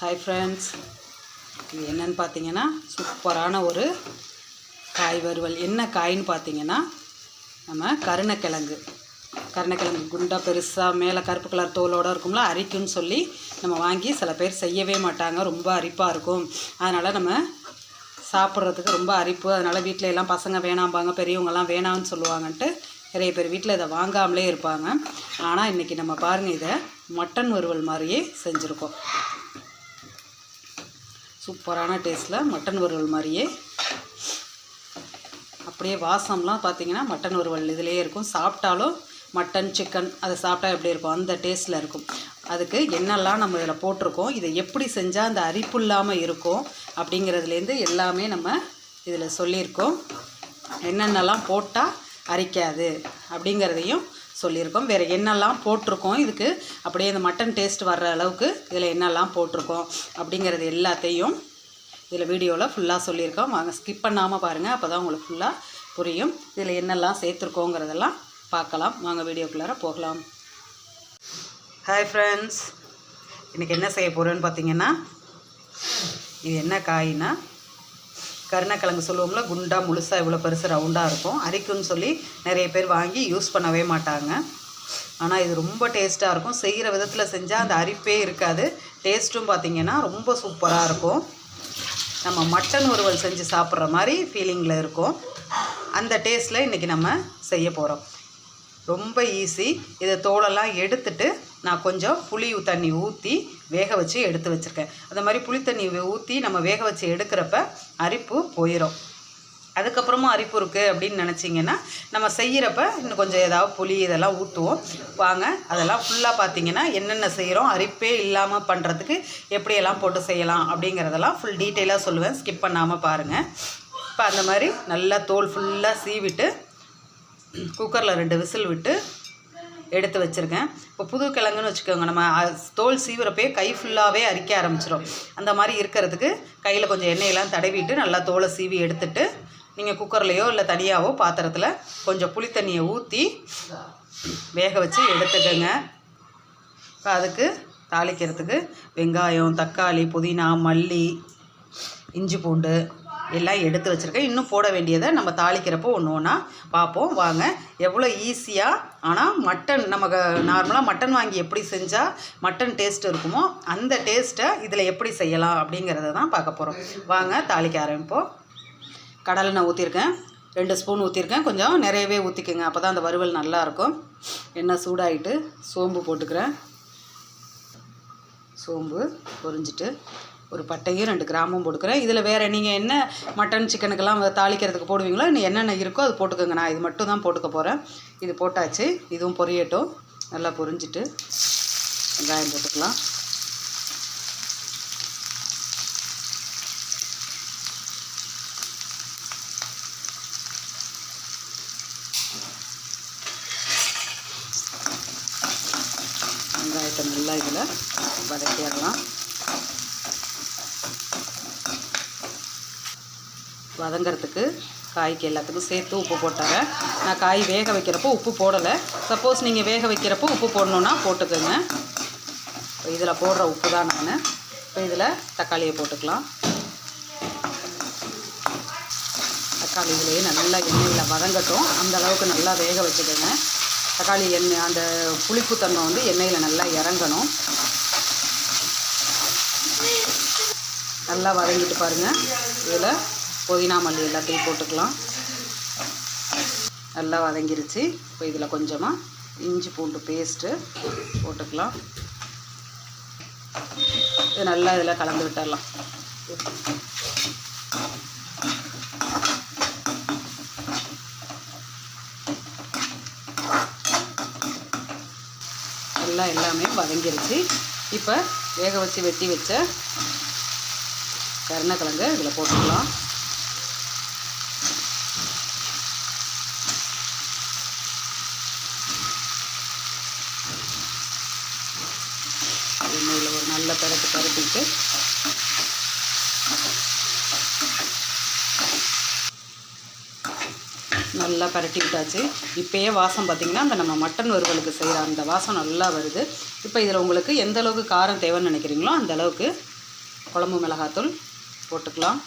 Hi friends இது என்னன்னு பார்த்தீங்கன்னா சூப்பரான ஒரு காய் வறுவல். என்ன காய்ன்னு பார்த்தீங்கன்னா நம்ம கருணக்கிழங்கு. கருணக்கிழங்கு குண்டாக பெருசாக மேலே கருப்பு கலர் தோலோடு இருக்கும்ல அரிக்குன்னு சொல்லி நம்ம வாங்கி சில பேர் செய்யவே மாட்டாங்க. ரொம்ப அரிப்பாக இருக்கும். அதனால் நம்ம சாப்பிட்றதுக்கு ரொம்ப அரிப்பு. அதனால் வீட்டில் எல்லாம் பசங்க வேணாம்பாங்க பெரியவங்கெல்லாம் வேணாம்னு சொல்லுவாங்கன்ட்டு நிறைய பேர் வீட்டில் இதை வாங்காமலே இருப்பாங்க. ஆனால் இன்றைக்கி நம்ம பாருங்கள் இதை மட்டன் வறுவல் மாதிரியே செஞ்சுருக்கோம். சூப்பரான டேஸ்ட்டில் மட்டன் வறுவல் மாதிரியே. அப்படியே வாசம்லாம் பார்த்தீங்கன்னா மட்டன் வறுவல் இதிலே இருக்கும். சாப்பிட்டாலும் மட்டன் சிக்கன் அதை சாப்பிட்டா எப்படி இருக்கும்? அந்த டேஸ்ட்டில் இருக்கும். அதுக்கு என்னெல்லாம் நம்ம இதில் போட்டிருக்கோம் இதை எப்படி செஞ்சால் அந்த அரிப்பு இல்லாமல் இருக்கும் அப்படிங்கிறதுலேருந்து எல்லாமே நம்ம இதில் சொல்லியிருக்கோம். என்னென்னலாம் போட்டால் அரிக்காது அப்படிங்கிறதையும் சொல்லியிருக்கோம். வேறு என்னெல்லாம் போட்டிருக்கோம் இதுக்கு அப்படியே இந்த மட்டன் டேஸ்ட் வர்ற அளவுக்கு இதில் என்னெல்லாம் போட்டிருக்கோம் அப்படிங்கிறது எல்லாத்தையும் இதில் வீடியோவில் ஃபுல்லாக சொல்லியிருக்கோம். வாங்க ஸ்கிப் பண்ணாமல் பாருங்கள் அப்போ தான் உங்களுக்கு ஃபுல்லாக புரியும். இதில் என்னெல்லாம் சேர்த்துருக்கோங்கிறதெல்லாம் பார்க்கலாம். வாங்க வீடியோக்குள்ளார போகலாம். ஹாய் ஃப்ரெண்ட்ஸ் இன்றைக்கி என்ன செய்ய போகிறேன்னு பார்த்தீங்கன்னா இது என்ன காய்னா கருணக்கிழங்கு சொல்லுவோம்ல குண்டா முழுசாக இவ்வளோ பெருசு ரவுண்டாக இருக்கும். அரிக்குன்னு சொல்லி நிறைய பேர் வாங்கி யூஸ் பண்ணவே மாட்டாங்க. ஆனால் இது ரொம்ப டேஸ்ட்டாக இருக்கும். செய்கிற விதத்தில் செஞ்சால் அந்த அரிப்பே இருக்காது. டேஸ்ட்டும் பார்த்திங்கன்னா ரொம்ப சூப்பராக இருக்கும். நம்ம மட்டன் ஒருவல் செஞ்சு சாப்பிட்ற மாதிரி ஃபீலிங்கில் இருக்கும். அந்த டேஸ்ட்டில் இன்றைக்கி நம்ம செய்ய போகிறோம் ரொம்ப ஈஸி இதை தோலெல்லாம் எடுத்துட்டு நான் கொஞ்சம் புளி தண்ணி ஊற்றி வேக வச்சு எடுத்து வச்சுருக்கேன். அந்த மாதிரி புளி தண்ணி ஊற்றி நம்ம வேக வச்சு எடுக்கிறப்ப அரிப்பு போயிடும் அதுக்கப்புறமும் அரிப்பு இருக்குது அப்படின்னு நினச்சிங்கன்னா நம்ம செய்கிறப்ப இன்னும் கொஞ்சம் ஏதாவது புளி இதெல்லாம் ஊற்றுவோம் வாங்க அதெல்லாம் ஃபுல்லாக பார்த்தீங்கன்னா என்னென்ன செய்கிறோம் அரிப்பே இல்லாமல் பண்ணுறதுக்கு எப்படியெல்லாம் போட்டு செய்யலாம் அப்படிங்கிறதெல்லாம் ஃபுல் டீட்டெயிலாக சொல்லுவேன். ஸ்கிப் பண்ணாமல் பாருங்கள் இப்போ அந்த மாதிரி நல்லா தோல் ஃபுல்லாக சீவிட்டு குக்கரில் ரெண்டு விசில் விட்டு எடுத்து வச்சுருக்கேன். இப்போ புது கிழங்குன்னு வச்சுக்கோங்க நம்ம தோல் சீவிரப்பே கை ஃபுல்லாகவே அரிக்க ஆரம்பிச்சிடும் அந்த மாதிரி இருக்கிறதுக்கு கையில் கொஞ்சம் எண்ணெயெல்லாம் தடவிட்டு நல்லா தோலை சீவி எடுத்துட்டு நீங்கள் குக்கர்லேயோ இல்லை தனியாகவோ பாத்திரத்தில் கொஞ்சம் புளி தண்ணியை ஊற்றி வேக வச்சு எடுத்துக்கோங்க. இப்போ அதுக்கு தாளிக்கிறதுக்கு வெங்காயம் தக்காளி புதினா மல்லி இஞ்சி பூண்டு எல்லாம் எடுத்து வச்சுருக்கேன். இன்னும் போட வேண்டியதை நம்ம தாளிக்கிறப்போ ஒன்று ஒன்றா பார்ப்போம். வாங்க எவ்வளோ ஈஸியாக ஆனால் மட்டன் நமக்கு நார்மலாக மட்டன் வாங்கி எப்படி செஞ்சால் மட்டன் டேஸ்ட் இருக்குமோ அந்த டேஸ்ட்டை இதில் எப்படி செய்யலாம் அப்படிங்கிறத தான் பார்க்க போகிறோம் வாங்க தாளிக்க ஆரம்பிப்போம். கடலை நான் ஊற்றிருக்கேன் ரெண்டு ஸ்பூன் ஊற்றிருக்கேன் கொஞ்சம் நிறையவே ஊற்றிக்கோங்க அப்போ தான் அந்த வறுவல் நல்லாயிருக்கும் எண்ணெய் சூடாகிட்டு சோம்பு போட்டுக்கிறேன். சோம்பு பொரிஞ்சிட்டு ஒரு பட்டையும் ரெண்டு கிராமும் போட்டுக்கிறேன். இதில் வேறு நீங்கள் என்ன மட்டன் சிக்கனுக்கெல்லாம் தாளிக்கிறதுக்கு போடுவீங்களோ இன்னும் என்னென்ன இருக்கோ அது போட்டுக்கோங்க. நான் இது மட்டும் தான் போட்டுக்க போகிறேன் இது போட்டாச்சு. இதுவும் பொரியட்டும். நல்லா பொரிஞ்சிட்டு வெங்காயம் போட்டுக்கலாம். வெங்காயத்தை நல்லா இதில் வதக்கிடலாம். வதங்கிறதுக்கு காய்க்கு எல்லாத்துக்கும் சேர்த்து உப்பு போட்டுறேன் நான் காய் வேக வைக்கிறப்போ உப்பு போடலை. சப்போஸ் நீங்கள் வேக வைக்கிறப்போ உப்பு போடணுன்னா போட்டுக்கோங்க. இப்போ இதில் போடுற உப்பு தான் நான். இப்போ இதில் தக்காளியை போட்டுக்கலாம். தக்காளி இதிலேயே நல்லா எண்ணெயில் வதங்கட்டும். அந்த அளவுக்கு நல்லா வேக வச்சுக்கோங்க. தக்காளி எண்ணெய் அந்த புளிப்புத்தன்மை வந்து எண்ணெயில் நல்லா இறங்கணும். நல்லா வதங்கிட்டு பாருங்கள் இதில் புதினா மல்லி எல்லாத்தையும் போட்டுக்கலாம். நல்லா வதங்கிருச்சு. இப்போ இதில் கொஞ்சமாக இஞ்சி பூண்டு பேஸ்ட்டு போட்டுக்கலாம். இது நல்லா இதில் கலந்து விட்டுடலாம். நல்லா எல்லாமே வதங்கிருச்சு. இப்போ வேக வச்சு வெட்டி வச்ச கருணக்கிழங்கு இதில் போட்டுக்கலாம் எண்ணெயில் ஒரு நல்ல பரட்டு பரட்டிட்டு நல்லா பரட்டி விட்டாச்சு இப்போயே வாசம் பார்த்திங்கன்னா அந்த நம்ம மட்டன் வறுவலுக்கு செய்கிற அந்த வாசம் நல்லா வருது. இப்போ இதில் உங்களுக்கு எந்த அளவுக்கு காரம் தேவைன்னு நினைக்கிறீங்களோ அந்த அளவுக்கு குழம்பு மிளகாத்தூள் போட்டுக்கலாம்.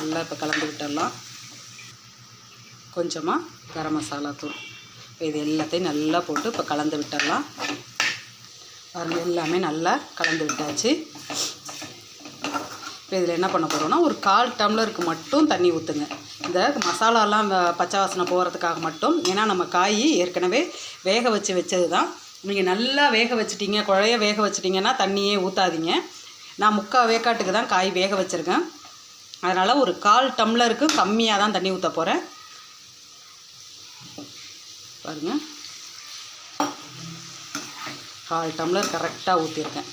நல்லா இப்போ கலந்து விட்டுடலாம். கொஞ்சமாக கரம் மசாலா தூள். இப்போ இது எல்லாத்தையும் நல்லா போட்டு இப்போ கலந்து விட்டுடலாம். அது எல்லாமே நல்லா கலந்து விட்டாச்சு. இப்போ இதில் என்ன பண்ண போகிறோம்னா ஒரு கால் டம்ளருக்கு மட்டும் தண்ணி ஊற்றுங்க இந்த மசாலாலாம் பச்சை வாசனை போகிறதுக்காக மட்டும். ஏன்னா நம்ம காய் ஏற்கனவே வேக வச்சு வச்சது தான் நீங்கள் நல்லா வேக வச்சிட்டீங்க குழைய வேக வச்சிட்டிங்கன்னா தண்ணியே ஊற்றாதீங்க நான் முக்கால் வேக்காட்டுக்கு தான் காய் வேக வச்சுருக்கேன். அதனால் ஒரு கால் டம்ளருக்கு கம்மியாக தான் தண்ணி ஊற்ற போகிறேன் பாருங்கள் கால் டம்ளர் கரெக்டாக ஊற்றிருக்கேன்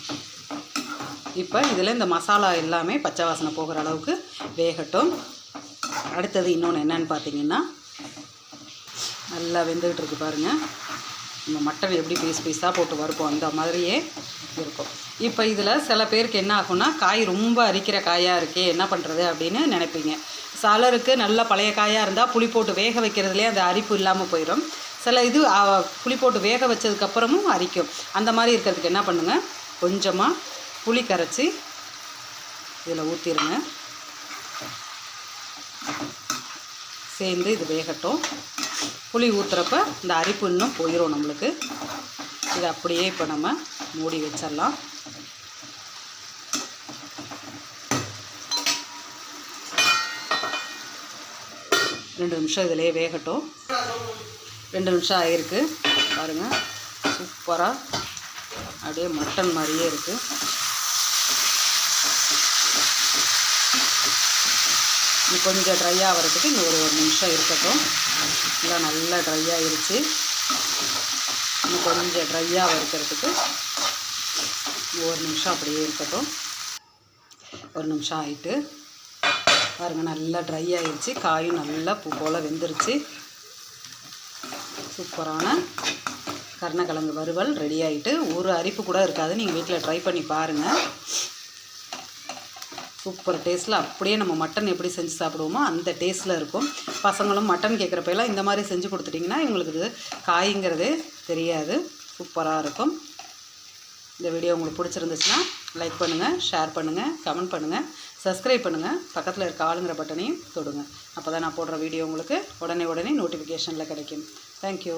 இப்போ இதில் இந்த மசாலா எல்லாமே பச்சை வாசனை போகிற அளவுக்கு வேகட்டும். அடுத்தது இன்னொன்று என்னன்னு பார்த்தீங்கன்னா நல்லா வெந்துக்கிட்டு இருக்கு பாருங்கள் நம்ம மட்டன் எப்படி பீஸ் பீஸாக போட்டு வறுப்போம் அந்த மாதிரியே இருக்கும். இப்போ இதில் சில பேருக்கு என்ன ஆகும்னா காய் ரொம்ப அரிக்கிற காயாக இருக்கே என்ன பண்ணுறது அப்படின்னு நினைப்பீங்க. சிலருக்கு நல்ல பழைய காயாக இருந்தால் புளி போட்டு வேக வைக்கிறதுலே அந்த அரிப்பு இல்லாமல் போயிடும் சில இது புளி போட்டு வேக வச்சதுக்கப்புறமும் அரிக்கும். அந்த மாதிரி இருக்கிறதுக்கு என்ன பண்ணுங்கள் கொஞ்சமாக புளி கரைச்சி இதில் ஊற்றிடுங்க சேர்ந்து இது வேகட்டும். புளி ஊற்றுறப்ப இந்த அரிப்பு இன்னும் போயிடும் நம்மளுக்கு. இது அப்படியே இப்போ நம்ம மூடி வச்சிடலாம். ரெண்டு நிமிஷம் இதிலே வேகட்டும். ரெண்டு நிமிஷம் ஆகிருக்கு பாருங்கள் சூப்பராக அப்படியே மட்டன் மாதிரியே இருக்குது கொஞ்சம் ட்ரை ஆகிறதுக்கு இன்னும் ஒரு ஒரு நிமிஷம் இருக்கட்டும். எல்லாம் நல்லா ட்ரை ஆகிருச்சு. இன்னும் கொஞ்சம் ட்ரையாக வறுக்கிறதுக்கு ஒரு நிமிஷம் அப்படியே இருக்கட்டும். ஒரு நிமிஷம் ஆகிட்டு பாருங்கள் நல்லா ட்ரை ஆகிருச்சு. காயும் நல்லா பூ போல் வெந்துருச்சு. சூப்பரான கருணக்கிழங்கு வறுவல் ரெடி ஆகிட்டு ஒரு அரிப்பு கூட இருக்காது. நீங்கள் வீட்டில் ட்ரை பண்ணி பாருங்கள் சூப்பர் டேஸ்ட்டில் அப்படியே நம்ம மட்டன் எப்படி செஞ்சு சாப்பிடுவோமோ அந்த டேஸ்ட்டில் இருக்கும். பசங்களும் மட்டன் கேட்குறப்பெல்லாம் இந்த மாதிரி செஞ்சு கொடுத்துட்டிங்கன்னா இவங்களுக்கு இது காய்ங்கிறதே தெரியாது. சூப்பராக இருக்கும். இந்த வீடியோ உங்களுக்கு பிடிச்சிருந்துச்சுன்னா லைக் பண்ணுங்கள் ஷேர் பண்ணுங்கள் கமெண்ட் பண்ணுங்கள் சப்ஸ்கிரைப் பண்ணுங்கள் பக்கத்தில் இருக்க ஆளுங்கிற பட்டனையும் தொடுங்க. அப்போ தான் நான் போடுற வீடியோ உங்களுக்கு உடனே உடனே நோட்டிஃபிகேஷனில் கிடைக்கும். தேங்க்யூ